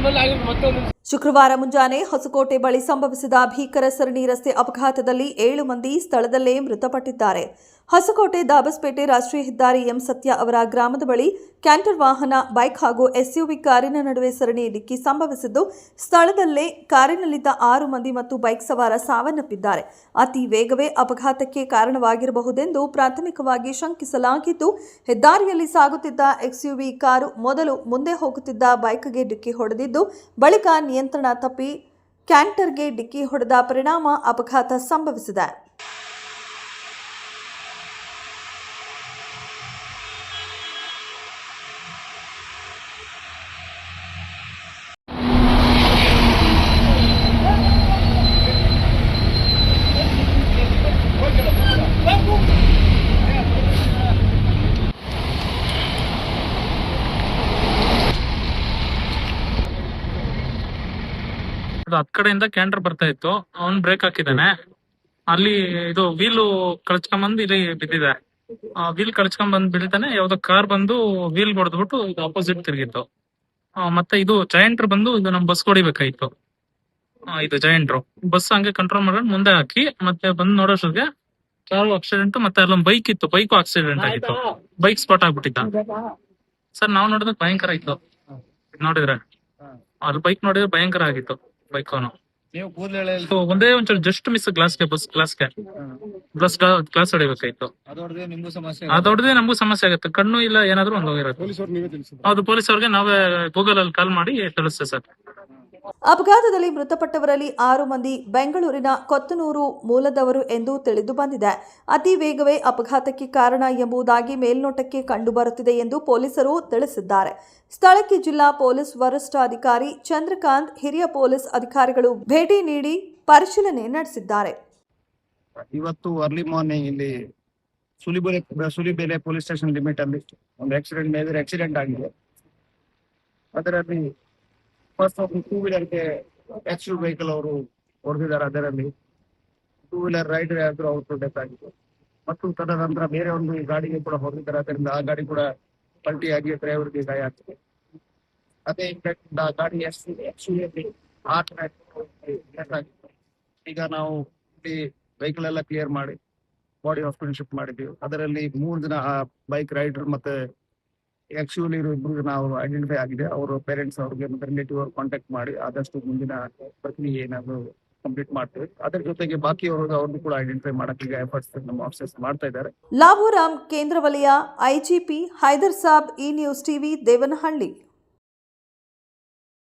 我们来个什么豆子？ಶುಕ್ರವಾರ ಮುಂಜಾನೆ ಹೊಸಕೋಟೆ ಬಳಿ ಸಂಭವಿಸಿದ ಭೀಕರ ಸರಣಿ ರಸ್ತೆ ಅಪಘಾತದಲ್ಲಿ ಏಳು ಮಂದಿ ಸ್ಥಳದಲ್ಲೇ ಮೃತಪಟ್ಟಿದ್ದಾರೆ. ಹೊಸಕೋಟೆ ದಾಬಸ್ಪೇಟೆ ರಾಷ್ಟ್ರೀಯ ಹೆದ್ದಾರಿ ಎಂ ಸತ್ಯ ಅವರ ಗ್ರಾಮದ ಬಳಿ ಕ್ಯಾಂಟರ್ ವಾಹನ, ಬೈಕ್ ಹಾಗೂ ಎಸ್ಯುವಿ ಕಾರಿನ ನಡುವೆ ಸರಣಿ ಡಿಕ್ಕಿ ಸಂಭವಿಸಿದ್ದು, ಸ್ಥಳದಲ್ಲೇ ಕಾರಿನಲ್ಲಿದ್ದ ಆರು ಮಂದಿ ಮತ್ತು ಬೈಕ್ ಸವಾರ ಸಾವನ್ನಪ್ಪಿದ್ದಾರೆ. ಅತಿ ವೇಗವೇ ಅಪಘಾತಕ್ಕೆ ಕಾರಣವಾಗಿರಬಹುದೆಂದು ಪ್ರಾಥಮಿಕವಾಗಿ ಶಂಕಿಸಲಾಗಿದ್ದು, ಹೆದ್ದಾರಿಯಲ್ಲಿ ಸಾಗುತ್ತಿದ್ದ ಎಕ್ಸ್ಯುವಿ ಕಾರು ಮೊದಲು ಮುಂದೆ ಹೋಗುತ್ತಿದ್ದ ಬೈಕ್ಗೆ ಡಿಕ್ಕಿ ಹೊಡೆದಿದ್ದು, ಬಳಿಕ ನಿಯಂತ್ರಣ ತಪ್ಪಿ ಕ್ಯಾಂಟರ್ಗೆ ಡಿಕ್ಕಿ ಹೊಡೆದ ಪರಿಣಾಮ ಅಪಘಾತ ಸಂಭವಿಸಿದೆ. ಅದು ಹತ್ ಕಡೆಯಿಂದ ಕ್ಯಾಂಟರ್ ಬರ್ತಾ ಇತ್ತು. ಅವ್ನ್ ಬ್ರೇಕ್ ಹಾಕಿದಾನೆ ಅಲ್ಲಿ ಇದು ವೀಲ್ ಕಳ್ಸ್ಕೊಂಬಂದು ಇಲ್ಲಿ ಬಿದ್ದಿದೆ. ಆ ವೀಲ್ ಕಳ್ಸ್ಕೊಂಡ್ ಬಂದ್ ಬೀಳ್ತಾನೆ ಯಾವ್ದೋ ಕಾರ್ ಬಂದು ವೀಲ್ ಹೊಡೆದ್ಬಿಟ್ಟು ಇದು ಅಪೋಸಿಟ್ ತಿರುಗಿತ್ತು. ಮತ್ತೆ ಇದು ಜಯಂಟ್ರ್ ಬಂದು ಇದು ನಮ್ ಬಸ್ ಹೊಡಿಬೇಕಾಯ್ತು. ಇದು ಜಯಂಟ್ರು ಬಸ್ ಹಂಗೆ ಕಂಟ್ರೋಲ್ ಮಾಡ್ಕೊಂಡು ಮುಂದೆ ಹಾಕಿ ಮತ್ತೆ ಬಂದ್ ನೋಡೋಷ್ಟ್ರಿಗೆ ಕಾರು ಆಕ್ಸಿಡೆಂಟ್ ಮತ್ತೆ ಅಲ್ಲೊಂದು ಬೈಕ್ ಇತ್ತು. ಬೈಕು ಆಕ್ಸಿಡೆಂಟ್ ಆಗಿತ್ತು. ಬೈಕ್ ಸ್ಪಾಟ್ ಆಗ್ಬಿಟ್ಟಿದ್ದ ಸರ್ ನಾವ್ ನೋಡಿದ್ರೆ ಭಯಂಕರ ಇತ್ತು. ನೋಡಿದ್ರೆ? ಅಲ್ಲಿ ಬೈಕ್ ನೋಡಿದ್ರೆ ಭಯಂಕರ ಆಗಿತ್ತು. ನೀವು ಕೂದಲು ಸೊ ಒಂದೇ ಒಂಚೂರು ಜಸ್ಟ್ ಮಿಸ್ ಗ್ಲಾಸ್ಗೆ ಬಸ್ ಗ್ಲಾಸ್ಗೆ ಗ್ಲಾಸ್ ಕ್ಲಾಸ್ ಹೊಡಿಬೇಕಾಯ್ತು. ಅದೊಡ್ದು ನಿಮ್ಗೂ ಸಮಸ್ಯೆ ಅದೊಡ್ದೇ ನಮಗೂ ಸಮಸ್ಯೆ ಆಗುತ್ತೆ. ಕಣ್ಣು ಇಲ್ಲ ಏನಾದ್ರು ಒಂದು ಹೋಗಿರುತ್ತೆ ಪೊಲೀಸ್ ಅವ್ರಿಗೆ ನಾವೇ ಗೂಗಲ್ ಅಲ್ಲಿ ಕಾಲ್ ಮಾಡಿ ತಿಳಿಸ್ತೇವೆ ಸರ್. ಅಪಘಾತದಲ್ಲಿ ಮೃತಪಟ್ಟವರಲ್ಲಿ ಆರು ಮಂದಿ ಬೆಂಗಳೂರಿನ ಕೊತ್ತನೂರು ಮೂಲದವರು ಎಂದು ತಿಳಿದು ಬಂದಿದೆ. ಅತಿ ವೇಗವೇ ಅಪಘಾತಕ್ಕೆ ಕಾರಣ ಎಂಬುದಾಗಿ ಮೇಲ್ನೋಟಕ್ಕೆ ಕಂಡುಬರುತ್ತಿದೆ ಎಂದು ಪೊಲೀಸರು ತಿಳಿಸಿದ್ದಾರೆ. ಸ್ಥಳಕ್ಕೆ ಜಿಲ್ಲಾ ಪೊಲೀಸ್ ವರಿಷ್ಠಾಧಿಕಾರಿ ಚಂದ್ರಕಾಂತ್, ಹಿರಿಯ ಪೊಲೀಸ್ ಅಧಿಕಾರಿಗಳು ಭೇಟಿ ನೀಡಿ ಪರಿಶೀಲನೆ ನಡೆಸಿದ್ದಾರೆ. ಇವತ್ತು ಅರ್ಲಿ ಮಾರ್ನಿಂಗ್ ಇಲ್ಲಿ Sulibele Sulibele police station limit ಅಲ್ಲಿ ಒಂದು ಆಕ್ಸಿಡೆಂಟ್ ಮೇಜರ್ ಆಕ್ಸಿಡೆಂಟ್ ಆಗಿದೆ. ಅದರಲ್ಲಿ ಫಸ್ಟ್ ಒಂದು ಟೂ ವೀಲರ್ಗೆ ಎಕ್ಸ್ ವೆಹಿಕಲ್ ಅವರು ಹೊಡೆದಿದ್ದಾರೆ, ಅದರಲ್ಲಿ. ಟೂ ವೀಲರ್ ರೈಡರ್ ಯಾರು ಅವ್ರು ಡೆತ್ ಆಗಿತ್ತು. ಮತ್ತು ತದನಂತರ ಬೇರೆ ಒಂದು ಗಾಡಿಗೆ ಕೂಡ ಹೊಡೆದಿದ್ದಾರೆ, ಅದರಿಂದ ಆ ಗಾಡಿ ಕೂಡ ಪಲ್ಟಿಯಾಗಿ ಡ್ರೈವರ್ಗೆ ಗಾಯ ಆಗ್ತದೆ. ಅದೇ ಇಂಪ್ಯಾಕ್ಟ್ ಆ ಗಾಡಿ ಆ ಈಗ ನಾವು ಇಲ್ಲಿ ವೆಹಿಕಲ್ ಎಲ್ಲ ಕ್ಲಿಯರ್ ಮಾಡಿ ಬಾಡಿ ಹಾಸ್ಪಿಟಲ್ ಶಿಫ್ಟ್ ಮಾಡಿದ್ದೀವಿ. ಅದರಲ್ಲಿ ಮೂರು ಜನ ಆ ಬೈಕ್ ರೈಡರ್ ಮತ್ತೆ ಆಕ್ಚುಲಿ ಇಬ್ರು ನಾವು ಐಡೆಂಟಿಫೈ ಆಗಿದೆ. ಅವರು ಪೇರೆಂಟ್ಸ್ ಅವ್ರಿಗೆ ಮತ್ತೆ ರಿಲೇಟಿವ್ ಅವ್ರು ಕಾಂಟ್ಯಾಕ್ಟ್ ಮಾಡಿ ಆದಷ್ಟು ಮುಂದಿನ ಪ್ರಕ್ರಿಯೆ ಏನಾದ್ರು ಕಂಪ್ಲೀಟ್ ಮಾಡ್ತೀವಿ. ಅದರ ಜೊತೆಗೆ ಬಾಕಿ ಅವ್ರಿಗೆ ಅವ್ರದ್ದು ಕೂಡ ಐಡೆಂಟಿಫೈ ಮಾಡಕ್ಕೆ ಈಗ ಎಫರ್ಟ್ಸ್ ನಮ್ಮ ಆಫೀಸರ್ಸ್ ಮಾಡ್ತಾ ಇದ್ದಾರೆ. ಲಾಭುರಾಮ್ ಕೇಂದ್ರ ವಲಯ IGP Hyder Sab E news TV Devanahalli.